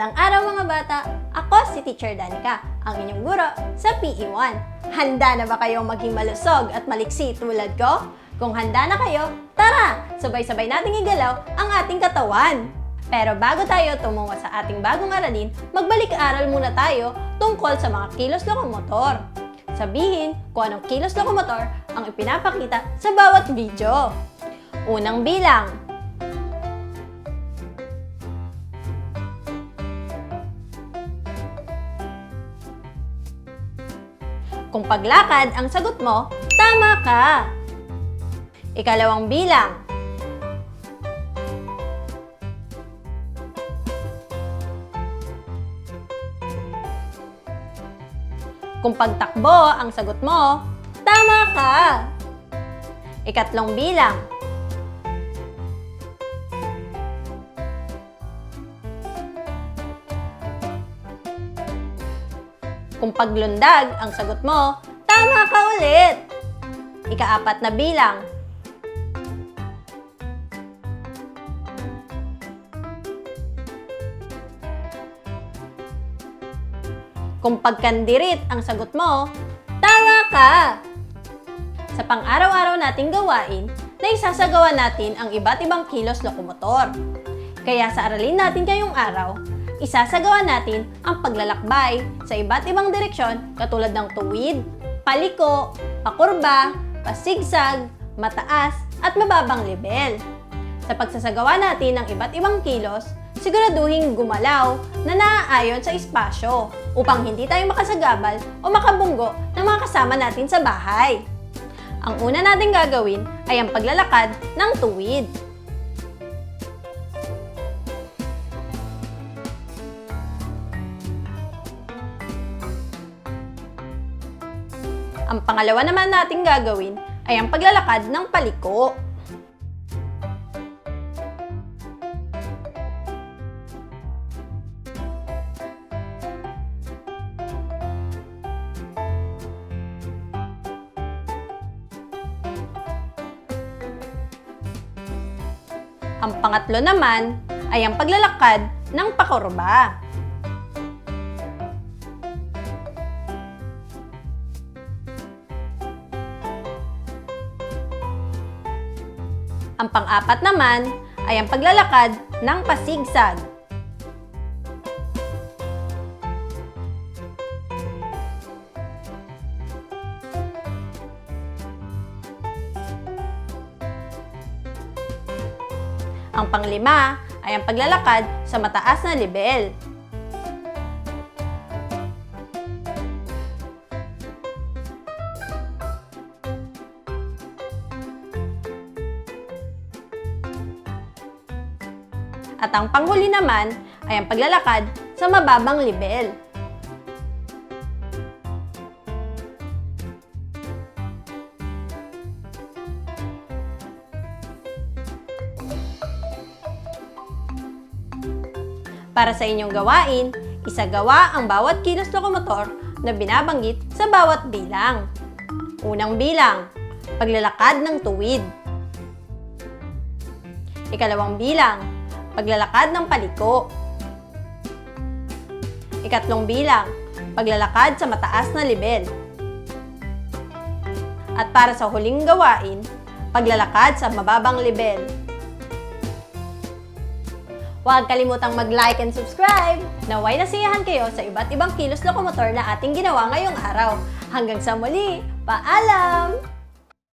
Magandang araw mga bata! Ako si Teacher Danica, ang inyong guro sa PE1. Handa na ba kayong maging malusog at maliksi tulad ko? Kung handa na kayo, tara! Sabay-sabay nating igalaw ang ating katawan. Pero bago tayo tumungo sa ating bagong aralin, magbalik-aral muna tayo tungkol sa mga kilos lokomotor. Sabihin kung anong kilos lokomotor ang ipinapakita sa bawat video. Unang bilang, Kung paglakad ang sagot mo, tama ka. Ikalawang bilang. Kung pagtakbo ang sagot mo, tama ka. Ikatlong bilang. Kung paglundag ang sagot mo, tama ka ulit. Ikaapat na bilang. Kung pagkandirit ang sagot mo, tama ka. Sa pang-araw-araw nating gawain, na isasagawa natin ang iba't ibang kilos lokomotor. Kaya sa aralin natin ngayong araw, isasagawa natin ang paglalakbay sa iba't ibang direksyon katulad ng tuwid, paliko, pakurba, pasigsag, mataas, at mababang level. Sa pagsasagawa natin ng iba't ibang kilos, siguraduhin gumalaw na naaayon sa espasyo upang hindi tayo makasagabal o makabunggo ng mga kasama natin sa bahay. Ang una natin gagawin ay ang paglalakad ng tuwid. Ang pangalawa naman nating gagawin ay ang paglalakad ng paliko. Ang pangatlo naman ay ang paglalakad ng pakurba. Ang pang-apat naman ay ang paglalakad ng pasigsag. Ang panglima ay ang paglalakad sa mataas na level. At ang panghuli naman ay ang paglalakad sa mababang level. Para sa inyong gawain, isagawa ang bawat kilos lokomotor na binabanggit sa bawat bilang. Unang bilang, paglalakad ng tuwid. Ikalawang bilang, paglalakad ng paliko. Ikatlong bilang, paglalakad sa mataas na level. At para sa huling gawain, paglalakad sa mababang level. Huwag kalimutang mag-like and subscribe! Naway nasiyahan kayo sa iba't ibang kilos lokomotor na ating ginawa ngayong araw. Hanggang sa muli, paalam!